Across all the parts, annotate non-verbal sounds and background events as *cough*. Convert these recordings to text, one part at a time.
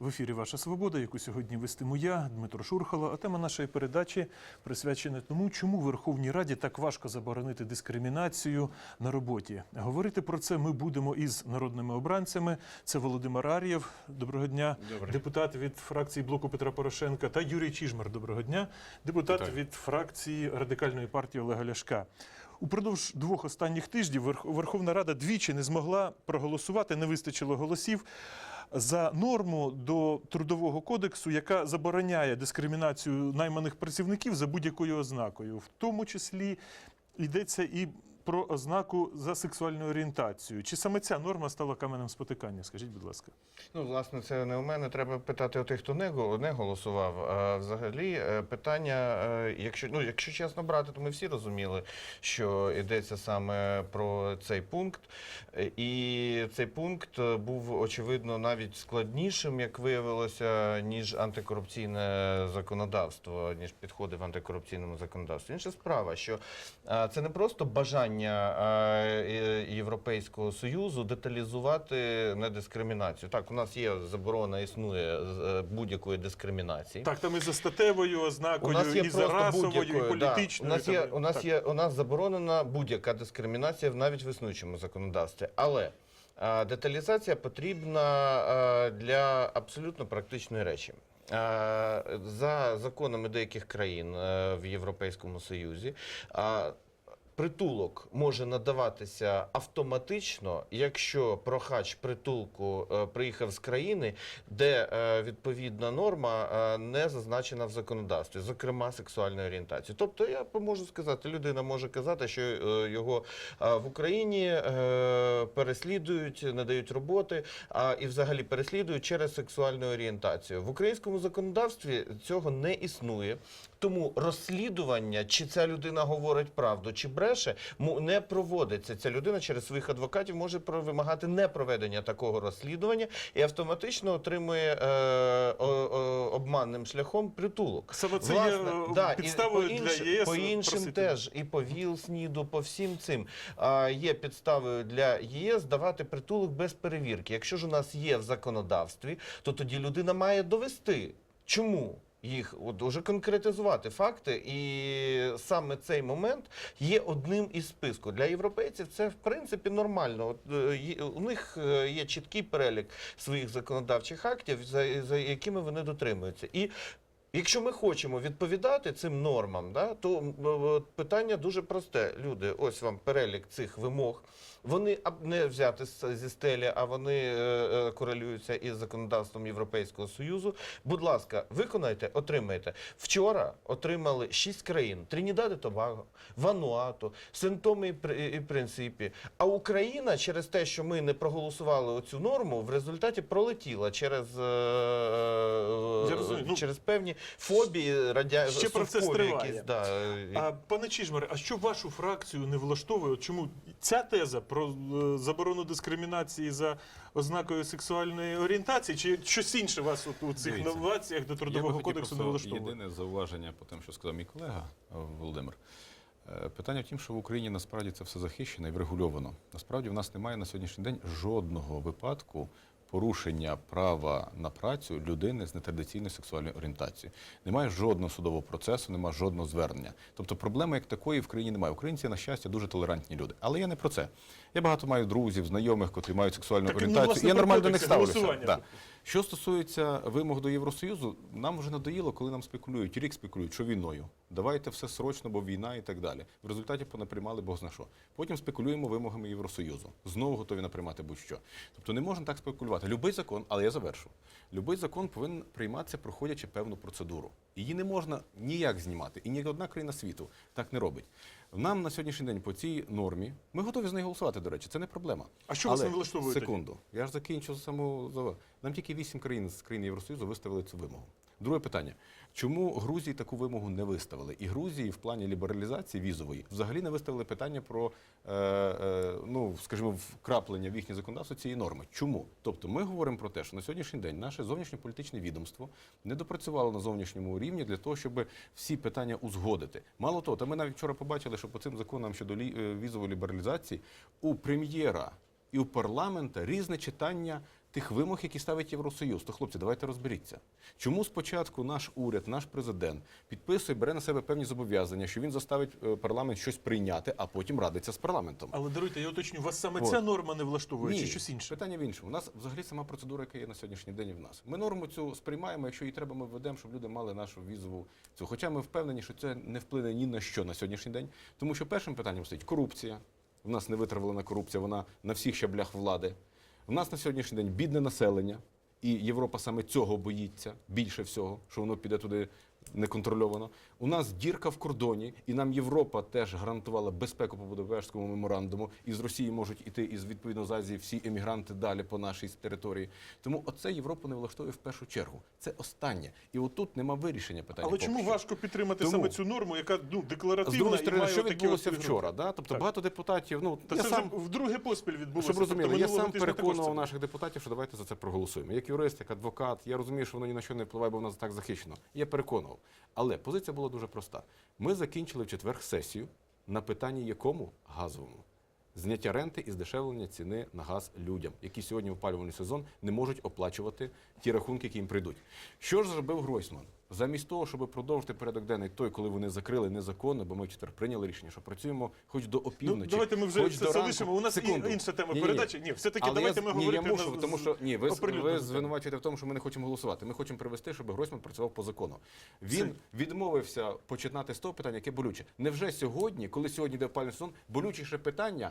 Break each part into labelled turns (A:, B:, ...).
A: В ефірі Ваша Свобода, яку сьогодні вестиму я, Дмитро Шурхало. А тема нашої передачі присвячена тому, чому Верховній Раді так важко заборонити дискримінацію на роботі. Говорити про це ми будемо із народними обранцями. Це Володимир Ар'єв. Доброго дня, депутат від фракції блоку Петра Порошенка та Юрій Чижмар. Доброго дня, депутат
B: Вітаю.
A: від фракції радикальної партії Олега Ляшка. Упродовж двох останніх тижнів Верх- Верховна Рада двічі не змогла проголосувати, не вистачило голосів за норму до трудового кодексу, яка забороняє дискримінацію найманих працівників за будь-якою ознакою, в тому числі йдеться і про ознаку за сексуальну орієнтацію. Чи саме ця норма стала каменем спотикання? Скажіть, будь ласка.
C: Ну, власне, це не у мене. Треба питати у тих, хто не, не голосував. А взагалі, е, питання, е, якщо ну, якщо чесно брати, то ми всі розуміли, що йдеться саме про цей пункт. І цей пункт був очевидно навіть складнішим, як виявилося, ніж антикорупційне законодавство, ніж підходи в антикорупційному законодавстві. Інша справа, що е, це не просто бажання е, е, Європейського союзу деталізувати недискримінацію. Так, у нас є заборона, існує е, будь-якої дискримінації.
A: Так, там і за статевою ознакою, і за расовою, і
C: будь-якою. да.
A: політичною.
C: У нас є, у нас є, у нас заборонена будь-яка дискримінація навіть в існуючому законодавстві. Але деталізація потрібна для абсолютно практичної речі. За законами деяких країн е, в Європейському Союзі. Притулок може надаватися автоматично, якщо прохач притулку е, приїхав з країни, де е, відповідна норма е, не зазначена в законодавстві, зокрема сексуальної орієнтації. Тобто, я можу сказати, людина може казати, що його в Україні переслідують, не дають роботи, а і взагалі переслідують через сексуальну орієнтацію. В українському законодавстві цього не існує. Тому розслідування, чи ця людина говорить правду, чи бреше, не проводиться. Ця людина через своїх адвокатів може вимагати непроведення такого розслідування і автоматично отримує е, о- о- обманним шляхом притулок.
A: Саме це є, е,
C: і
A: підставою
C: по
A: для ЄС
C: По іншим
A: просити.
C: теж і по ВІЛ, СНІДу, по всім цим а, є підставою для ЄС давати притулок без перевірки. Якщо ж у нас є в законодавстві, то тоді людина має довести, чому. Їх от уже конкретизувати факти, і саме цей момент є одним із списку для європейців. Це в принципі нормально. От е, у них е, є чіткий перелік своїх законодавчих актів, за, за якими вони дотримуються. І Якщо ми хочемо відповідати цим нормам, да, то е, питання дуже просте. Люди, ось вам перелік цих вимог. Вони не взяти зі стелі, а вони е, е, корелюються із законодавством Європейського Союзу. Будь ласка, виконайте, отримайте. Вчора отримали шість країн: Тринідад і Тобаго, Вануату, Сентоми і Принципі. А Україна через те, що ми не проголосували оцю норму, в результаті пролетіла через, е, е,
A: Ну,
C: через певні фобії радя...
A: ще процес триває.
C: якісь, да,
A: А пане Чижмаре, а що вашу фракцію не влаштовує? Чому ця теза про е, заборону дискримінації за ознакою сексуальної орієнтації, чи щось інше вас от у цих
B: Дивіться,
A: новаціях до трудового кодексу не влаштовує?
B: Єдине зауваження по тому, що сказав мій колега е, Володимир. Е, Питання в тім, що в Україні насправді це все захищено і врегульовано. Насправді в нас немає на сьогоднішній день жодного випадку порушення права на працю людини з нетрадиційною сексуальною орієнтацією. Немає жодного судового процесу, немає жодного звернення. Тобто проблеми як такої в країні немає. Українці, на щастя, дуже толерантні люди. Але я не про це. Я багато маю друзів, знайомих, котрі мають сексуальну
A: Так, ну,
B: орієнтацію.
A: власне,
B: я нормально до них ставлюся. Да. Що стосується вимог до Євросоюзу, нам вже надоїло, коли нам спекулюють. Рік спекулюють, що війною. Давайте все срочно, бо війна і так далі. В результаті понаприймали Бог зна що. Потім спекулюємо вимогами Євросоюзу. Знову готові наприймати будь-що. Тобто не можна так спекулювати. Любий закон, але я завершу. Любий закон повинен прийматися, проходячи певну процедуру. Її не можна ніяк знімати. І ні одна країна світу так не робить. Нам на сьогоднішній день по цій нормі ми готові з нею голосувати, до речі, це не проблема.
A: А що вас не влаштовує?
B: Секунду. Я ж закінчу саму Нам тільки вісім країн з країн Євросоюзу виставили цю вимогу. Друге питання: чому Грузії таку вимогу не виставили? І Грузії в плані лібералізації візової взагалі не виставили питання про е, е, ну, скажімо, вкраплення в їхнє законодавство цієї норми. Чому? Тобто, ми говоримо про те, що на сьогоднішній день наше зовнішньополітичне відомство не допрацювало на зовнішньому рівні для того, щоб всі питання узгодити. Мало того, та ми навіть вчора побачили, що по цим законам щодо е, візової лібералізації у прем'єра і у парламента різне читання тих вимог, які ставить Євросоюз. То, хлопці, давайте розберіться. Чому спочатку наш уряд, наш президент підписує, бере на себе певні зобов'язання, що він заставить е, парламент щось прийняти, а потім радиться з парламентом?
A: Але даруйте, я уточню, вас саме
B: От.
A: ця норма не влаштовує чи щось інше?
B: Питання в іншому. У нас взагалі сама процедура, яка є на сьогоднішній день і в нас. Ми норму цю сприймаємо, якщо її треба, ми введемо, щоб люди мали нашу візову цю. Хоча ми впевнені, що це не вплине ні на що на сьогоднішній день, тому що першим питанням стоїть корупція. В нас не витравлена корупція, вона на всіх щаблях влади. В нас на сьогоднішній день бідне населення, і Європа саме цього боїться більше всього, що воно піде туди неконтрольовано. У нас дірка в кордоні, і нам Європа теж гарантувала безпеку по Будапештському меморандуму. І з Росії можуть іти із відповідно з Азії всі емігранти далі по нашій території. Тому оце Європу не влаштовує в першу чергу. Це останнє. І отут нема вирішення питання.
A: Але чому
B: що.
A: важко підтримати
B: Тому-
A: саме цю норму, яка ну,
B: з
A: декларативна
B: другої
A: і має
B: що відбулося вчора? Да? Тобто
A: Так.
B: багато депутатів. Ну
A: Та
B: я
A: це
B: сам
A: вже вдруге поспіль відбулося.
B: щоб розуміли,
A: тобто
B: я сам переконував наших депутатів, що давайте за це проголосуємо. Як юрист, як адвокат, я розумію, що воно ні на що не впливає, бо в нас так захищено. Я переконував. Але позиція була дуже проста. Ми закінчили в четвер сесію на питанні якому газовому. Зняття ренти і здешевлення ціни на газ людям, які сьогодні в опалювальний сезон не можуть оплачувати ті рахунки, які їм прийдуть. Що ж зробив Гройсман? Замість того, щоб продовжити порядок денний той, коли вони закрили незаконно, бо ми четвер прийняли рішення, що працюємо хоч до
A: Ну,
B: опівночі.
A: давайте ми вже
B: хоч
A: це
B: до
A: залишимо. У нас
B: Секунду.
A: інша тема
B: Ні-ні-ні.
A: передачі. Ні, все-таки давайте
B: я,
A: ми
B: ні,
A: говорити
B: я мушу, тому що ні, ви, ви звинувачуєте в тому, що ми не хочемо голосувати. Ми хочемо привести, щоб Гройсман працював по закону. Він
A: Це-
B: відмовився починати з того питання, яке болюче. Невже сьогодні, коли сьогодні йде опалювальний сезон, болючіше питання?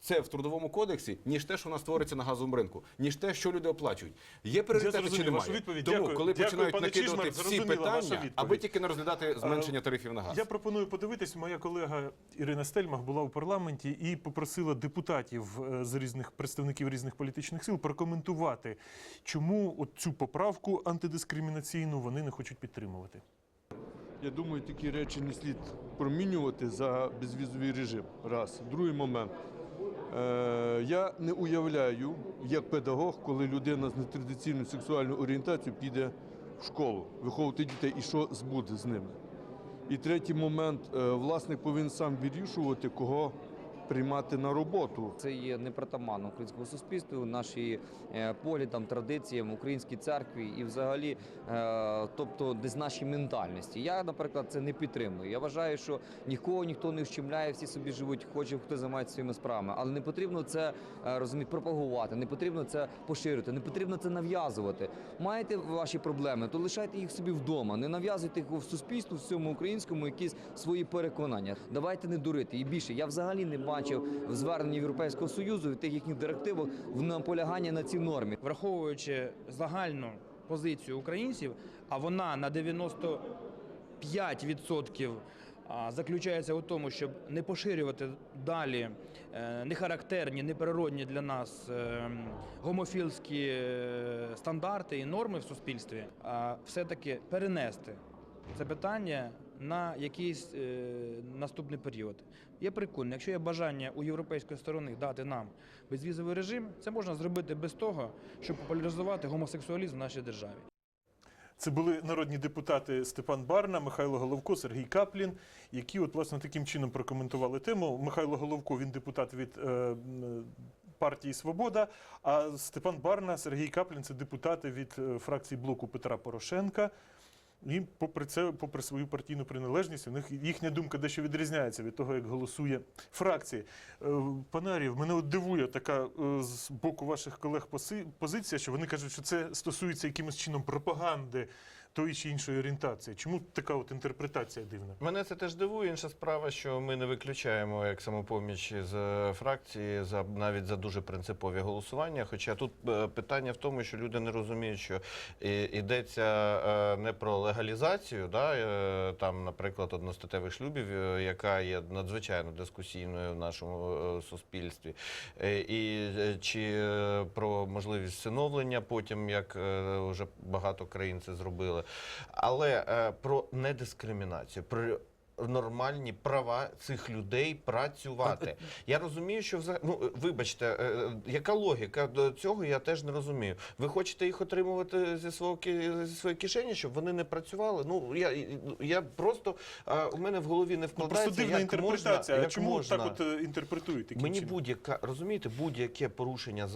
B: Це в трудовому кодексі, ніж те, що у нас твориться на газовому ринку, ніж те, що люди оплачують. Є пріоритети чи немає?
A: відповідь.
B: Тому,
A: Дякую.
B: коли
A: Дякую,
B: починають
A: пане
B: накидувати
A: Чижмар,
B: всі
A: зрозуміла ваша
B: питання,
A: відповідь.
B: аби тільки не розглядати зменшення тарифів на газ.
A: Я пропоную подивитись. Моя колега Ірина Стельмах була у парламенті і попросила депутатів е, з різних представників різних політичних сил прокоментувати, чому от цю поправку антидискримінаційну вони не хочуть підтримувати.
D: Я думаю, такі речі не слід промінювати за безвізовий режим. Раз. Другий момент. Е, я не уявляю, як педагог, коли людина з нетрадиційною сексуальною орієнтацією піде в школу виховувати дітей і що збуде з ними. І третій момент, е, власник повинен сам вирішувати, кого приймати на роботу.
E: Це є непритаманно українському суспільству, наші е, поглядам, традиціям, українській церкві і взагалі, е, тобто десь нашій ментальності. Я, наприклад, це не підтримую. Я вважаю, що нікого ніхто не вщемляє, всі собі живуть, хоче хто займається своїми справами. Але не потрібно це е, розуміти, пропагувати, не потрібно це поширювати, не потрібно це нав'язувати. Маєте ваші проблеми, то лишайте їх собі вдома. Не нав'язуйте в суспільству, всьому українському, якісь свої переконання. Давайте не дурити. І більше я взагалі не бачив в зверненні Європейського союзу в тих їхніх директивах в наполягання на цій нормі.
F: враховуючи загальну позицію українців, а вона на 95% а, заключається у тому, щоб не поширювати далі е, нехарактерні, неприродні для нас е, гомофілські е, стандарти і норми в суспільстві, а все-таки перенести це питання на якийсь е, наступний період. Я переконаний, якщо є бажання у європейської сторони дати нам безвізовий режим, це можна зробити без того, щоб популяризувати гомосексуалізм в нашій державі.
A: Це були народні депутати Степан Барна, Михайло Головко, Сергій Каплін, які от власне таким чином прокоментували тему. Михайло Головко він депутат від е, партії Свобода. А Степан Барна, Сергій Каплін це депутати від е, фракції блоку Петра Порошенка. І попри це, попри свою партійну приналежність, у них їхня думка дещо відрізняється від того, як голосує фракція. Е, Пане Арів, мене от дивує така е, з боку ваших колег позиція, що вони кажуть, що це стосується якимось чином пропаганди тої чи іншої орієнтації. Чому така от інтерпретація дивна?
C: Мене це теж дивує. Інша справа, що ми не виключаємо як самопоміч з фракції за навіть за дуже принципові голосування. Хоча тут е, питання в тому, що люди не розуміють, що йдеться е, не про легалізацію, да, е, там, наприклад, одностатевих шлюбів, яка є надзвичайно дискусійною в нашому суспільстві, і чи про можливість всиновлення потім, як вже багато країн це зробили. Але е, про недискримінацію, про нормальні права цих людей працювати. Я розумію, що взагалі, ну вибачте, е, е, яка логіка до цього, я теж не розумію. Ви хочете їх отримувати зі свого зі своєї кишені, щоб вони не працювали? Ну я я просто у мене в голові не
A: Ну,
C: вкладається.
A: просто дивна
C: як
A: інтерпретація.
C: Можна,
A: а
C: як
A: чому
C: можна?
A: так от е, інтерпретують таким
C: Мені будь-яка розумієте, будь-яке порушення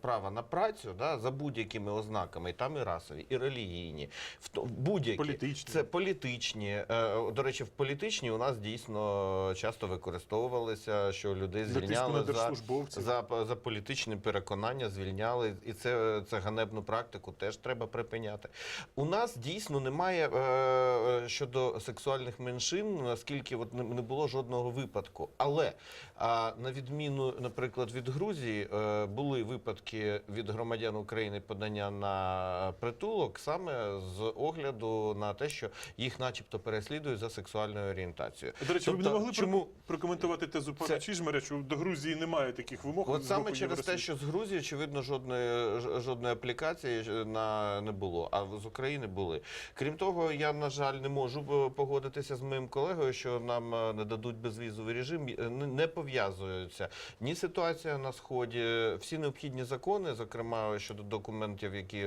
C: права на працю, да, за будь-якими ознаками, і там і расові, і релігійні, в будь-які
A: Політичні.
C: це політичні. До речі, в політичні у нас дійсно часто використовувалися, що людей звільняли за, за, за політичні переконання, звільняли, і це, це ганебну практику теж треба припиняти. У нас дійсно немає е, е, щодо сексуальних меншин, наскільки от не, не було жодного випадку. Але а, на відміну, наприклад, від Грузії, е, були випадки від громадян України подання на притулок саме з огляду на те, що їх, начебто, переслідують за сексуальною орієнтацією.
A: До речі, ви б не
C: Тобто,
A: могли
C: чому-
A: прокоментувати тезу пана
C: Це-
A: Чижмаря, що до Грузії немає таких вимог.
C: От саме через те, що з Грузії, очевидно, жодної жодної аплікації на не було, а з України були. Крім того, я на жаль не можу е, погодитися з моїм колегою, що нам е, не дадуть безвізовий режим. Е, Не пов'язуються ні ситуація на сході, всі необхідні закони, зокрема щодо документів, які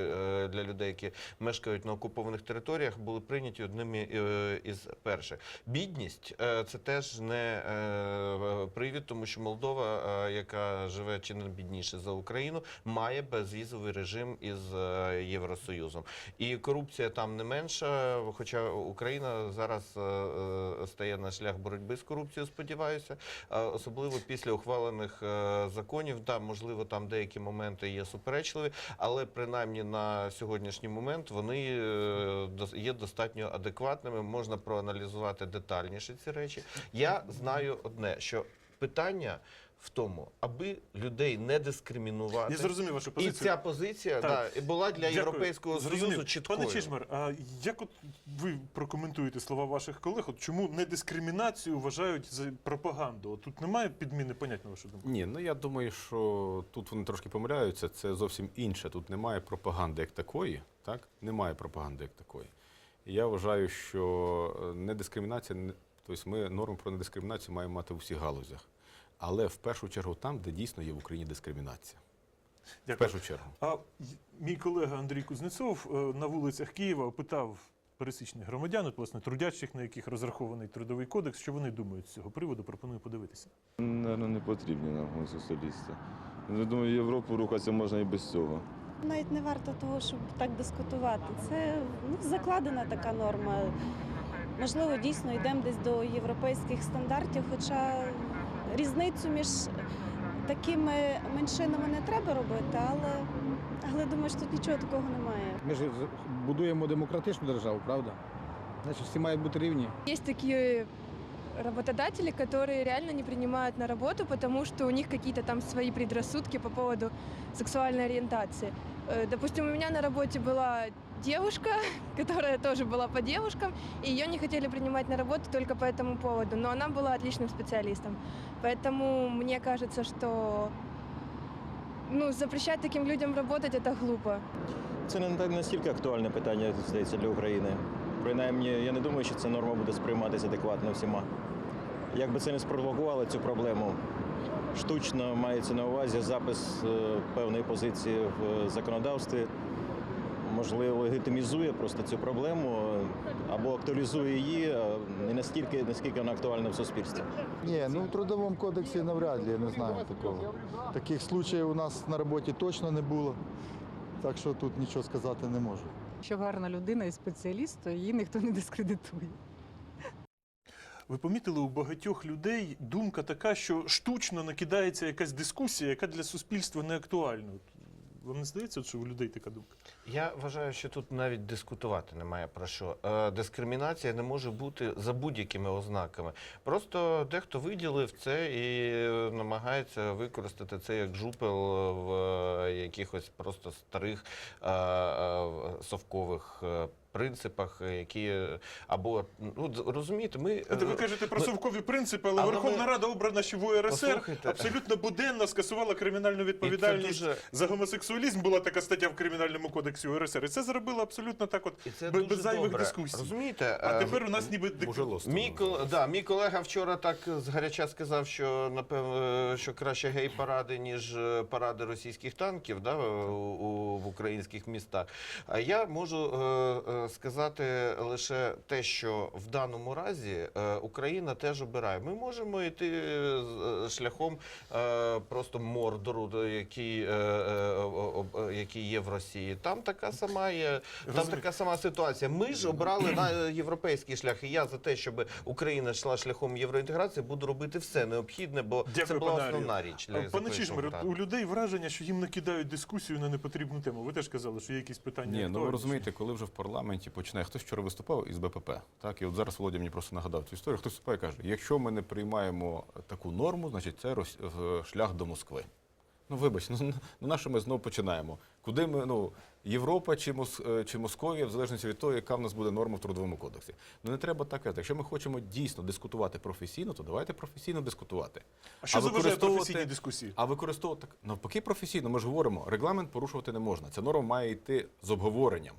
C: для людей, які мешкають на окупованих територіях, були прийняті одними із перших. Бідність е, це теж не е, привід, тому що Молдова, е, яка живе чи не бідніше за Україну, має безвізовий режим із Євросоюзом. І корупція там не менша, хоча Україна зараз стає на шлях боротьби з корупцією, сподіваюся, особливо після ухвалених законів. Да, можливо, там деякі моменти є суперечливі, але принаймні на сьогоднішній момент вони є достатньо адекватними. Можна проаналізувати детальніше ці речі. Я знаю одне, що питання. В тому, аби людей не дискримінувати,
A: Я зрозумів вашу
C: і ця позиція
A: Так.
C: да, і була для
A: Дякую.
C: Європейського
A: Зрозумів.
C: Союзу чіткою.
A: Пане Чижмар, а як от ви прокоментуєте слова ваших колег? От чому недискримінацію вважають за пропаганду? От тут немає підміни понять, на вашу думку?
B: Ні, ну я думаю, що тут вони трошки помиляються. Це зовсім інше. Тут немає пропаганди як такої. Так? Немає пропаганди як такої. Я вважаю, що е, недискримінація, не- тобто ми норму про недискримінацію маємо мати у всіх галузях. Але в першу чергу там, де дійсно є в Україні дискримінація. В першу чергу.
A: А мій колега Андрій Кузнецов е, на вулицях Києва опитав пересічних громадян, от, власне, трудячих, на яких розрахований трудовий кодекс, що вони думають з цього приводу. Пропоную подивитися.
G: Наверно, не потрібні нам гомосексуалісти. Я думаю, Європу рухатися можна і без цього.
H: Навіть не варто того, щоб так дискутувати. Це ну, закладена така норма. Можливо, дійсно йдемо десь до європейських стандартів, хоча різницю між такими меншинами не треба робити, але, але думаю, що тут нічого такого немає.
I: Ми ж будуємо демократичну державу, правда? Значить, всі мають бути рівні.
J: Есть такие работодатели, которые реально не принимают на работу, потому что у них какие-то там свои предрассудки по поводу сексуальной ориентации. Э, Допустим, у меня на работе была девушка, *laughs* которая тоже была по девушкам, и ее не хотели принимать на работу только по этому поводу, но она была отличным специалистом. Поэтому мне кажется, что ну, запрещать таким людям работать это глупо.
K: Це не так настільки актуальне питання здається для України. Принаймні, я не думаю, що ця норма буде сприйматися адекватно всіма. Як би це не спровокувало цю проблему, штучно мається на увазі запис е, певної позиції в законодавстві, можливо, легітимізує просто цю проблему або актуалізує її не настільки, наскільки вона актуальна в суспільстві.
L: Ні, ну в трудовому кодексі навряд ли, я не знаю такого. Таких случаїв у нас на роботі точно не було, так що тут нічого сказати не можу.
M: Якщо гарна людина і спеціаліст, то її ніхто не дискредитує.
A: Ви помітили у багатьох людей думка така, що штучно накидається якась дискусія, яка для суспільства не актуальна. Вам не здається, що у людей така думка?
C: Я вважаю, що тут навіть дискутувати немає про що. Е, Дискримінація не може бути за будь-якими ознаками. Просто дехто виділив це і е, намагається використати це як жупел в е, якихось просто старих е, е, совкових е, принципах, е, які е, або ну розумієте, ми
A: Це ви
C: е,
A: кажете про
C: ну,
A: совкові принципи, але,
C: але
A: Верховна
C: ми-
A: Рада обрана ще в УРСР
C: Послухайте.
A: абсолютно буденно скасувала кримінальну відповідальність
C: дуже-
A: за гомосексуалізм. Була така стаття в кримінальному кодексі УРСР. І це зробило абсолютно так, от без, без зайвих
C: добре.
A: дискусій.
C: Розумієте?
A: А тепер у нас ніби
C: Мій, кол- да, мій колега вчора так згаряча сказав, що напевно, що краще гей-паради, ніж е, паради російських танків да, у, у- в українських містах. А я можу е, е, сказати лише те, що в даному разі е, Україна теж обирає. Ми можемо йти е, з- е, шляхом е, просто мордору, до- який, е, е, е, який є в Росії. Там така сама є, там така сама ситуація. Ми ж обрали на європейський шлях. І я за те, щоб Україна йшла шляхом євроінтеграції, буду робити все необхідне, бо це була основна річ. для
A: Пане
C: питання.
A: у людей враження, що їм накидають дискусію на непотрібну тему. Ви теж казали, що є якісь питання.
B: Ні, ну ви розумієте, коли вже в парламенті починає хтось вчора виступав із БПП, так і от зараз Володя мені просто нагадав цю історію. Хтось виступає і каже: якщо ми не приймаємо таку норму, значить це е, шлях до Москви. Ну вибач, ну, ну на що ми знову починаємо? Куди ми ну Європа чи Мос, е, чи Московія, в залежності від того, яка в нас буде норма в трудовому кодексі. Ну не треба так. Якщо ми хочемо дійсно дискутувати професійно, то давайте професійно дискутувати.
A: А що
B: використовувати-
A: професійній дискусії?
B: А використовувати так навпаки професійно. Ми ж говоримо, регламент порушувати не можна. Ця норма має йти з обговоренням.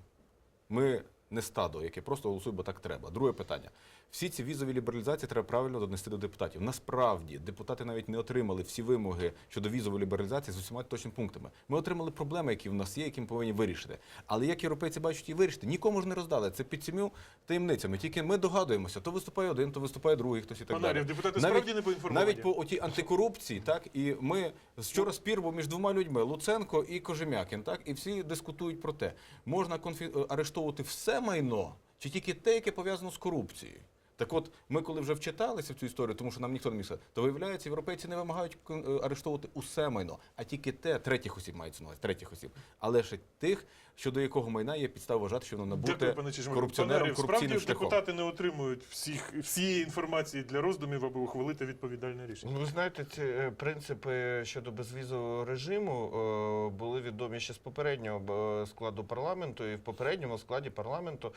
B: Ми не стадо, яке просто голосує, бо так треба. Друге питання. Всі ці візові лібералізації треба правильно донести до депутатів. Насправді депутати навіть не отримали всі вимоги щодо візової лібералізації з усіма точними пунктами. Ми отримали проблеми, які в нас є, які ми повинні вирішити. Але як європейці бачать її вирішити, нікому ж не роздали. Це під сім'ю таємницями. Тільки ми догадуємося, то виступає один, то виступає другий, хтось і так далі.
A: депутати
B: Навіть-
A: справді не поінформовані?
B: Навіть по отій антикорупції, так і ми вчора спір був між двома людьми Луценко і Кожем'якін, так і всі дискутують про те, можна конфі... е, арештовувати все майно чи тільки те, яке пов'язано з корупцією. Так от, ми коли вже вчиталися в цю історію, тому що нам ніхто не міг сказати, то виявляється, європейці не вимагають е, арештовувати усе майно, а тільки те, третіх осіб мається на увазі, третіх осіб, але ще тих, щодо якого майна є підстава вважати, що воно
A: Дякую,
B: набуте
A: Чижмаре. Пане
B: корупціонером корупційним
A: справді
B: шляхом.
A: депутати не отримують всіх, всієї інформації для роздумів, аби ухвалити відповідальне рішення.
C: Ну, ви знаєте, ці е, принципи щодо безвізового режиму е, були відомі ще з попереднього складу парламенту, і в попередньому складі парламенту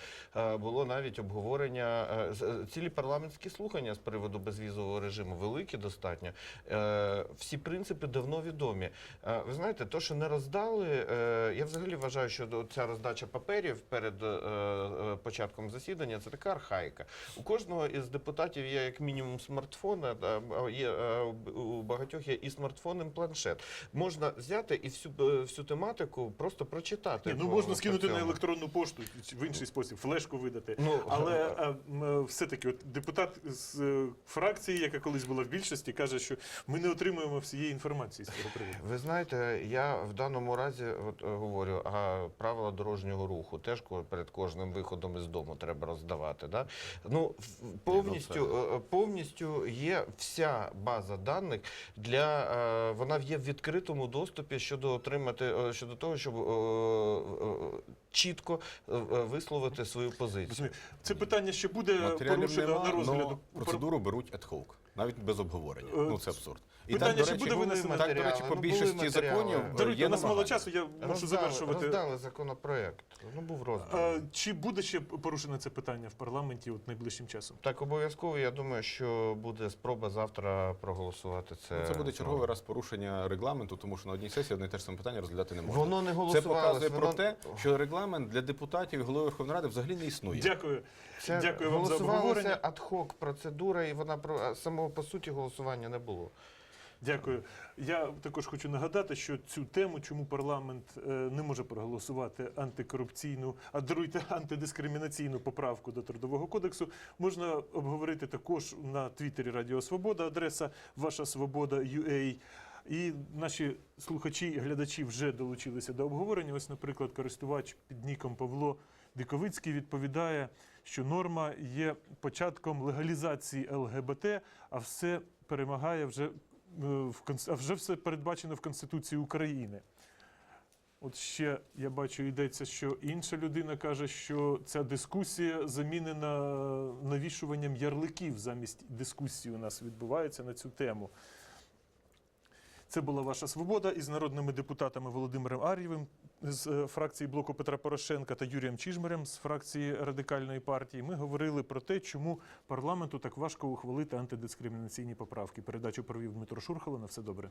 C: було навіть обговорення з- цілі парламентські слухання з приводу безвізового режиму, великі достатньо. Е, Всі принципи давно відомі. Е, Ви знаєте, то, що не роздали, е, я взагалі вважаю, що ця роздача паперів перед е, е, початком засідання це така архаїка. У кожного із депутатів є як мінімум смартфон, а, а, є, у багатьох є і смартфон, і планшет. Можна взяти і всю, е, всю тематику просто прочитати.
A: Ні, ну можна скинути на електронну пошту в інший спосіб, флешку видати.
C: Ну,
A: Але а, м, все-таки от депутат з е, фракції, яка колись була в більшості, каже, що ми не отримуємо всієї інформації з цього приводу.
C: Ви знаєте, я в даному разі от, е, говорю, а правила дорожнього руху теж ко- перед кожним виходом із дому треба роздавати. Да? Ну, в- повністю, е, е, повністю є вся база даних для е, вона є в відкритому доступі щодо отримати е, щодо того, щоб е, е, чітко е, е, висловити свою позицію.
A: Розумію. Це питання ще буде
B: Матеріалів нема,
A: на розгляду.
B: процедуру беруть ad hoc, навіть без обговорення.
A: Е,
B: Ну це абсурд.
A: І питання
B: до
A: ще
B: речі,
A: буде винесено?
B: Так, до речі,
C: Матеріали,
B: по
C: ну,
B: більшості
C: матеріали.
B: законів е,
A: Даруйте,
B: є
A: у нас мало
B: намагання.
A: часу, я мушу
C: Роздали,
A: завершувати.
C: роздали законопроект. Ну був
A: А,
C: розданий.
A: чи буде ще порушено це питання в парламенті от найближчим часом?
C: Так, обов'язково. Я думаю, що буде спроба завтра проголосувати це.
B: Ну, Це буде черговий раз порушення регламенту, тому що на одній сесії одне і те ж саме питання розглядати не можна.
C: Воно не
B: Це
C: голосувалось.
B: показує про
C: воно...
B: те, що регламент для депутатів і голови Верховної Ради взагалі не існує.
A: Дякую.
C: Це
A: Дякую вам за
C: голосувалося
A: обговорення.
C: ад-хок процедура, і вона про а самого по суті голосування не було.
A: Дякую. Я також хочу нагадати, що цю тему, чому парламент е, не може проголосувати антикорупційну, а даруйте антидискримінаційну поправку до трудового кодексу, можна обговорити також на твіттері Радіо Свобода, адреса Ваша Свобода UA. І наші слухачі і глядачі вже долучилися до обговорення. Ось, наприклад, користувач під ніком Павло Диковицький відповідає, що норма є початком легалізації ЛГБТ, а все перемагає вже е, в а вже все передбачено в Конституції України. От ще я бачу, йдеться, що інша людина каже, що ця дискусія замінена навішуванням ярликів замість дискусії у нас відбувається на цю тему. Це була ваша свобода із народними депутатами Володимиром Ар'євим з е, фракції блоку Петра Порошенка та Юрієм Чижмарем з фракції радикальної партії. Ми говорили про те, чому парламенту так важко ухвалити антидискримінаційні поправки. Передачу провів Дмитро Шурхало. На все добре.